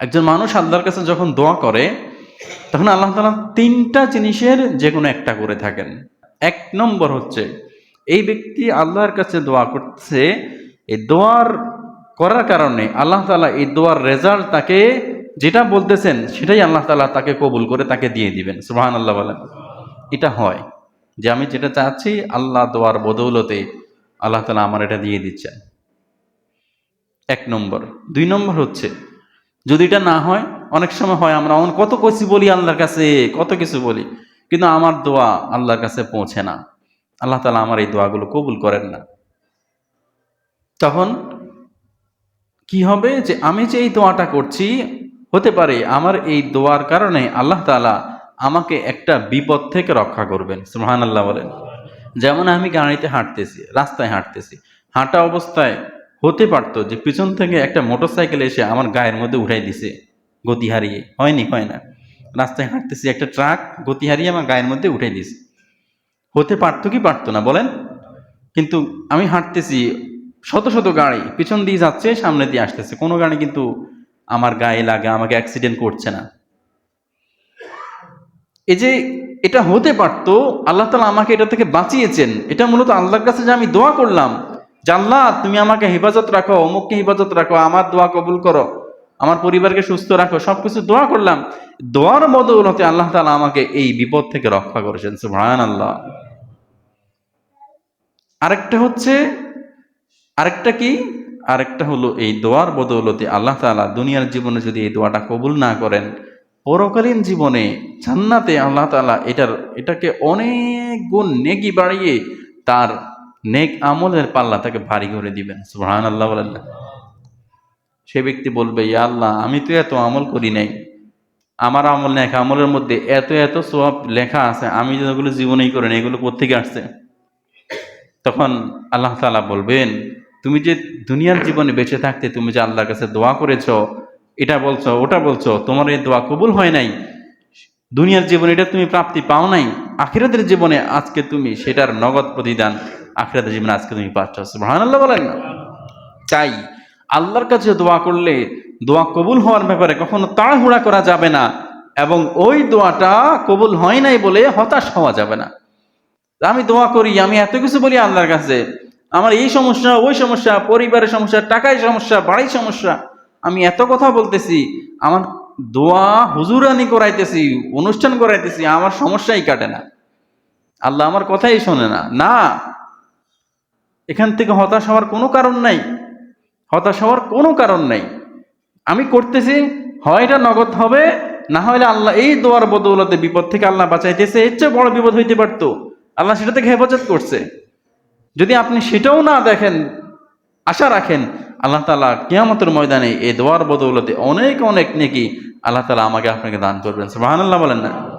একজন মানুষ আল্লাহর কাছে যখন দোয়া করে, তখন আল্লাহ তালা তিনটা জিনিসের যে কোনো একটা করে থাকেন। এক নম্বর হচ্ছে, এই ব্যক্তি আল্লাহর কাছে দোয়া করছে এই দোয়ার করার কারণে আল্লাহ তালা এই দোয়ার রেজাল্ট তাকে যেটা বলতেছেন, সেটাই আল্লাহ তালা তাকে কবুল করে তাকে দিয়ে দিবেন। সুবাহান আল্লাহ বলেন। এটা হয় যে আমি যেটা চাচ্ছি, আল্লাহ দোয়ার বদৌলতে আল্লাহ তালা আমার এটা দিয়ে দিচ্ছেন। এক নম্বর। দুই নম্বর হচ্ছে যদি এটা না হয়, অনেক সময় হয় আমরা অন কত কিছু বলি আল্লাহর কাছে, কত কিছু বলি। কিন্তু আমার দোয়া আল্লাহর কাছে পৌঁছে না। আল্লাহ তালা আমার এই দোয়াগুলো কবুল করেন না। তখন কি হবে যে আমি যে এই দোয়াটা করছি, হতে পারে আমার এই দোয়ার কারণে আল্লাহ তালা আমাকে একটা বিপদ থেকে রক্ষা করবেন। সুহান আল্লাহ বলেন। যেমন আমি গাড়িতে হাঁটতেছি, রাস্তায় হাঁটতেছি, হাঁটা অবস্থায় হতে পারতো যে পিছন থেকে একটা মোটরসাইকেল এসে আমার গায়ের মধ্যে উঠাই দিছে, গতি হারিয়ে। হয়নি, হয় না। রাস্তায় হাঁটতেছি একটা ট্রাক, গতি হারিয়ে আমার গায়ের মধ্যে উঠাই দিছে। হতে পারতো কি পারতো না, বলেন? কিন্তু আমি হাঁটতেছি, শত শত গাড়ি পিছন দিয়ে যাচ্ছে, সামনে দিয়ে আসতেছে। কোনো গাড়ি কিন্তু আমার গায়ে লাগে, আমাকে অ্যাক্সিডেন্ট করছে না। এই যে এটা হতে পারতো, আল্লাহ তালা আমাকে এটা থেকে বাঁচিয়েছেন। এটা মূলত আল্লাহর কাছে যে আমি দোয়া করলাম আল্লাহ তুমি আমাকে হেফাজত রাখো, অমুককে হেফাজত রাখো, আমার দোয়া কবুল করো, আমার পরিবারকে সুস্থ রাখো, সবকিছু দোয়া করলাম। দোয়ার বদৌলতে আল্লাহ তালা আমাকে এই বিপদ থেকে রক্ষা করেছেন সুবহান আল্লাহ আরেকটা হচ্ছে, আরেকটা কি? আরেকটা হলো এই দোয়ার বদৌলতে আল্লাহ তালা দুনিয়ার জীবনে যদি এই দোয়াটা কবুল না করেন, পরকালীন জীবনে জান্নাতে আল্লাহ তালা এটার, এটাকে অনেক গুণ নেকি বাড়িয়ে তার নেক আমলের পাল্লা তাকে ভারী করে দিবেন সুহান আল্লাহ না। সে ব্যক্তি বলবে, ইয়া আল্লাহ, আমি তো এত আমল করি নাই। আমার আমল নেক আমলের মধ্যে এত এত সব লেখা আছে, আমি যেগুলো জীবনেই করি না এগুলো কোথেকে আসছে? তখন আল্লাহ তালা বলবেন, তুমি যে দুনিয়ার জীবনে বেঁচে থাকতে তুমি যে আল্লাহর কাছে দোয়া করেছ, এটা বলছো, ওটা বলছো, তোমার এই দোয়া কবুল হয় নাই। দুনিয়ার জীবনে এটা তুমি প্রাপ্তি পাও নাই। আখিরাতের জীবনে আজকে তুমি সেটার নগদ প্রতিদান। আখিরাতের জীবনে আজকে তুমি পাচ্ছ সুবহান আল্লাহ বলেন না। চাই, আল্লাহর কাছে দোয়া করলে দোয়া কবুল হওয়ার ব্যাপারে কখনো তাড়াহুড়া করা যাবে না এবং ওই দোয়াটা কবুল হয় নাই বলে হতাশ হওয়া যাবে না। আমি দোয়া করি, আমি এত কিছু বলি আল্লাহর কাছে। আমার এই সমস্যা, ওই সমস্যা, পরিবারের সমস্যা টাকায় সমস্যা, বাড়ির সমস্যা, আমি এত কথা বলতেছি, আমার দোয়া হুজুরানি করাইতেছি, অনুষ্ঠান করাইতেছি, আমার সমস্যাই কাটে না। আল্লাহ আমার কথাই শোনে না। না এখান থেকে হতাশ হওয়ার কোনো কারণ নাই। হতাশ হওয়ার কোনো কারণ নাই। আমি করতেছি, হয় এটা নগদ হবে, না হলে আল্লাহ এই দোয়ার বদৌলতে বিপদ থেকে আল্লাহ বাঁচাইতেছে, এর চেয়ে বড় বিপদ হইতে পারতো। আল্লাহ সেটা থেকে হেফাজত করছে। যদি আপনি সেটাও না দেখেন, আশা রাখেন, আল্লাহ তালা কিয়ামতের ময়দানে এই দোয়ার বদৌলতে অনেক অনেক নেকি আল্লাহ তালা আমাকে আপনাকে দান করবেন। সুবহানাল্লাহ বলেন না।